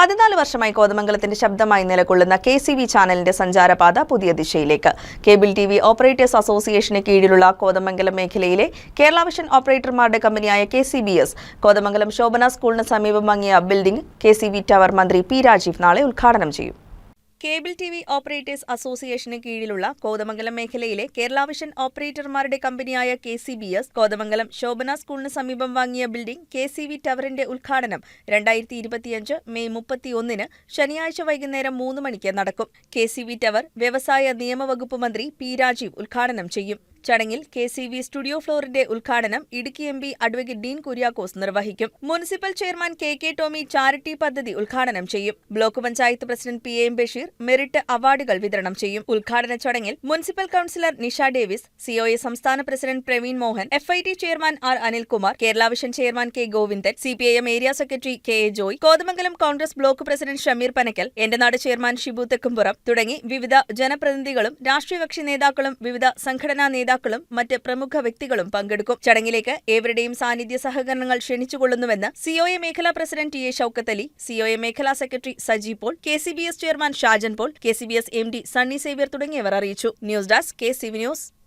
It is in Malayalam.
പതിനാല് വർഷമായി കോതമംഗലത്തിന്റെ ശബ്ദമായി നിലകൊള്ളുന്ന കെ സി വി ചാനലിന്റെ സഞ്ചാരപാത പുതിയ ദിശയിലേക്ക്. കേബിൾ ടി വി ഓപ്പറേറ്റേഴ്സ് അസോസിയേഷന് കീഴിലുള്ള കോതമംഗലം മേഖലയിലെ കേരള വിഷൻ ഓപ്പറേറ്റർമാരുടെ കമ്പനിയായ K C B S Kothamangalam Shobhana സ്കൂളിന് സമീപം വാങ്ങിയ building K C V tower മന്ത്രി പി രാജീവ് നാളെ ഉദ്ഘാടനം ചെയ്യും. കേബിൾ ടി വി ഓപ്പറേറ്റേഴ്സ് അസോസിയേഷന് കീഴിലുള്ള കോതമംഗലം മേഖലയിലെ കേരള വിഷൻ ഓപ്പറേറ്റർമാരുടെ കമ്പനിയായ K C B S Kothamangalam Shobhana സ്കൂളിന് സമീപം വാങ്ങിയ ബിൽഡിംഗ് കെ സി വി ടവറിന്റെ ഉദ്ഘാടനം രണ്ടായിരത്തി ഇരുപത്തിയഞ്ച് മെയ് മുപ്പത്തിയൊന്നിന് ശനിയാഴ്ച വൈകുന്നേരം മൂന്ന് മണിക്ക് നടക്കും. കെ സി വി ടവർ വ്യവസായ നിയമവകുപ്പ് മന്ത്രി പി രാജീവ് ഉദ്ഘാടനം ചെയ്യും. ചടങ്ങിൽ കെ സി വി സ്റ്റുഡിയോ ഫ്ലോറിന്റെ ഉദ്ഘാടനം Idukki M P advocate Dean Kuriakose നിർവഹിക്കും. Municipal chairman K K Tomy charity പദ്ധതി ഉദ്ഘാടനം ചെയ്യും. Block panchayat president P M Basheer merit അവാർഡുകൾ വിതരണം ചെയ്യും. ഉദ്ഘാടന ചടങ്ങിൽ municipal councillor Nisha Davis COA സംസ്ഥാന president Praveen Mohan F I T chairman R Anilkumar Kerala vision chairman K Govindan C P I M area secretary K A Joy Kothamangalam Congress block president Shameer Panakkal Ente Nadu chairman Shibu Thekkumpuram തുടങ്ങി വിവിധ ജനപ്രതിനിധികളും രാഷ്ട്രീയ കക്ഷി നേതാക്കളും വിവിധ സംഘടനാ നേതാക്കളും മറ്റ് പ്രമുഖ വ്യക്തികളും പങ്കെടുക്കും. ചടങ്ങിലേക്ക് ഏവരുടെയും സാന്നിധ്യ സഹകരണങ്ങൾ ക്ഷണിച്ചുകൊള്ളുന്നുവെന്ന് സിഒഎ മേഖലാ president T A Shoukath Ali COA മേഖലാ secretary Saji Paul K C B S chairman Shajan Paul K C B S M D Sunny Xavier തുടങ്ങിയവർ അറിയിച്ചു. News desk K C news.